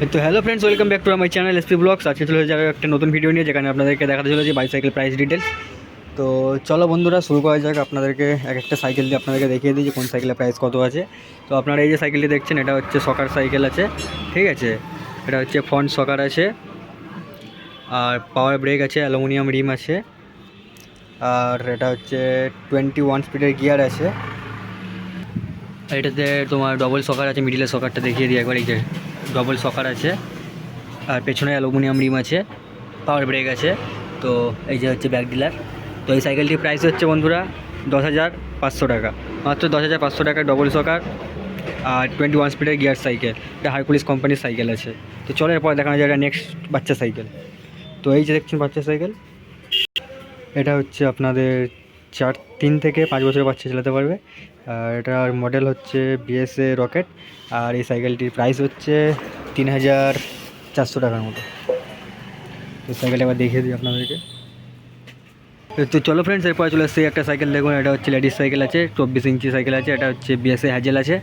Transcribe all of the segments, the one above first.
তো hello friends welcome back to my channel SP blogs আজকে চলে যাবে একটা নতুন ভিডিও নিয়ে, যেখানে আপনাদেরকে দেখাতে চলেছে বাইসাইকেল প্রাইস ডিটেলস তো চলো বন্ধুরা, শুরু করা যাক। আপনাদেরকে এক একটা সাইকেল দিয়ে আপনাদেরকে দেখিয়ে দিই যে কোন সাইকেলের প্রাইস কত আছে। তো আপনারা এই যে সাইকেলটি দেখছেন, এটা হচ্ছে সকার সাইকেল আছে, ঠিক আছে? এটা হচ্ছে ফ্রন্ট সকার আছে, আর পাওয়ার ব্রেক আছে অ্যালুমিনিয়াম রিম আছে, আর এটা হচ্ছে টোয়েন্টি ওয়ান স্পিডের গিয়ার আছে। এটাতে তোমার ডবল সকার আছে মিডিলের সকারটা দেখিয়ে দিই একবার, এই যে। ডবল সকার আছে, আর পেছনে অ্যালুমিনিয়াম রিম আছে পাওয়ার ব্রেক আছে, তো এই যে হচ্ছে ব্যাক ডিলার তো এই সাইকেলটির প্রাইস হচ্ছে বন্ধুরা দশ হাজার পাঁচশো টাকা, মাত্র দশ হাজার পাঁচশো টাকা ডবল সকার আর টোয়েন্টি ওয়ান স্পিডের গিয়ার সাইকেল এটা হারকুলিস কোম্পানির সাইকেল আছে, তো চলো এরপর দেখানো যায় এটা নেক্সট বাচ্চা সাইকেল তো এই যে দেখছেন বাচ্চা সাইকেল এটা হচ্ছে আপনাদের চার, তিন থেকে পাঁচ বছরের বাচ্চা চালাতে পারবে। আর এটার মডেল হচ্ছে বিএসএ রকেট আর এই সাইকেলটির প্রাইস হচ্ছে তিন হাজার চারশো টাকার মতো। তো সাইকেলটা এবার দেখিয়ে দিই আপনাদেরকে। তো চলো ফ্রেন্ডস এরপরে চলে এসেছি একটা সাইকেল দেখুন, এটা হচ্ছে লেডিস সাইকেল আছে, চব্বিশ ইঞ্চি সাইকেল আছে, এটা হচ্ছে বিএসএ হ্যাজেল আছে,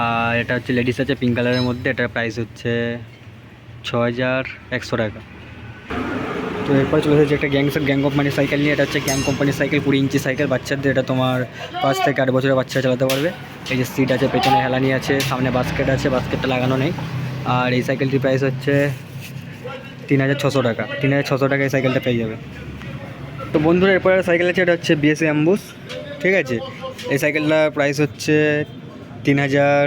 আর এটা হচ্ছে লেডিস আছে পিঙ্ক কালারের মধ্যে, এটার প্রাইস হচ্ছে ছ হাজার একশো টাকা। তো এরপর চলে এসেছে একটা গ্যাং গ্যাং কোম্পানির সাইকেল নিয়ে। এটা হচ্ছে গ্যাং কোম্পানির সাইকেল কুড়ি ইঞ্চি সাইকেল বাচ্চাদের এটা তোমার পাঁচ থেকে আট বছরের বাচ্চা চালাতে পারবে। এই যে সিট আছে, পেছনে হেলানি আছে, সামনে বাস্কেট আছে বাস্কেটটা লাগানো নেই। আর এই সাইকেলটির প্রাইস হচ্ছে তিন হাজার ছশো টাকা। তিন হাজার ছশো টাকা এই সাইকেলটা পেয়ে যাবে। তো বন্ধুরা, এরপরে সাইকেল আছে, এটা হচ্ছে বিএসএ অ্যাম্বুস ঠিক আছে? এই সাইকেলটার প্রাইস হচ্ছে তিন হাজার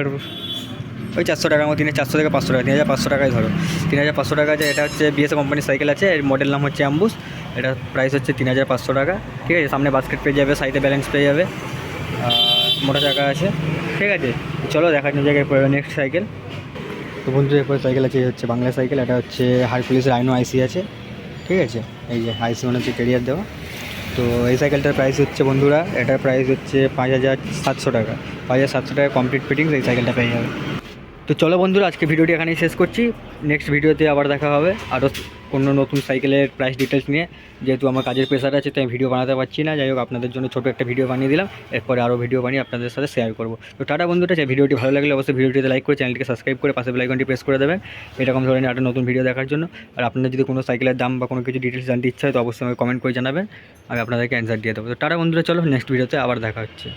ওই চারশো টাকার মতো, তিন চারশো থেকে পাঁচশো টাকা, তিন হাজার পাঁচশো টাকায় ধরো। তিন হাজার পাঁচশো টাকা আছে এটা হচ্ছে বিএসএ কোম্পানির সাইকেল আছে, এর মডেল নাম হচ্ছে অ্যাম্বুস এটা প্রাইস হচ্ছে তিন হাজার পাঁচশো টাকা। ঠিক আছে, সামনে বাস্কেট পেয়ে যাবে সাইডে ব্যালেন্স পেয়ে যাবে। মোটা চাকা আছে। ঠিক আছে, চলো দেখার জায়গায় পড়বে নেক্সট সাইকেল তো বন্ধু, এরপর সাইকেল আছে হচ্ছে বাংলা সাইকেল এটা হচ্ছে হারকুলিসের আইনো আইসি আছে। ঠিক আছে, এই যে আইসি মানে হচ্ছে কেরিয়ার দেওয়া। তো এই সাইকেলটার প্রাইস হচ্ছে বন্ধুরা, এটার প্রাইস হচ্ছে পাঁচ হাজার সাতশো টাকা। পাঁচ হাজার সাতশো টাকা কমপ্লিট ফিটিংস এই সাইকেলটা পেয়ে যাবে। তো চলো বন্ধুরা, আজকে ভিডিওটি এখানেই শেষ করছি। নেক্সট ভিডিওতে আবার দেখা হবে। আরও কোনো নতুন সাইকেলের প্রাইস ডিটেলস নিয়ে। যেহেতু আমার কাজের প্রেশার আছে, তাই ভিডিও বানাতে পারছি না। যাই হোক, আপনাদের জন্য ছোটো একটা ভিডিও বানিয়ে দিলাম। এরপরে আরও ভিডিও বানিয়ে আপনাদের সাথে শেয়ার করব। তো টাটা বন্ধুরা যে ভিডিওটি ভালো লাগলে অবশ্যই ভিডিওটিতে লাইক করে চ্যানেলটিকে সাবস্ক্রাইব করে পাশে বেলাইকনটি প্রেস করে দেবেন। এরকম ধরনের একটা নতুন ভিডিও দেখার জন্য। আর আপনাদের যদি কোনো সাইকেলের দাম বা কোনো কিছু ডিটেলস জানতে ইচ্ছা হয়, তো অবশ্যই আমাকে কমেন্ট করে জানাবেন। আমি আপনাদেরকে অ্যান্সার দিয়ে দেবো। তো টাটা বন্ধুরা, চলো নেক্সট ভিডিওতে আবার দেখা হচ্ছে।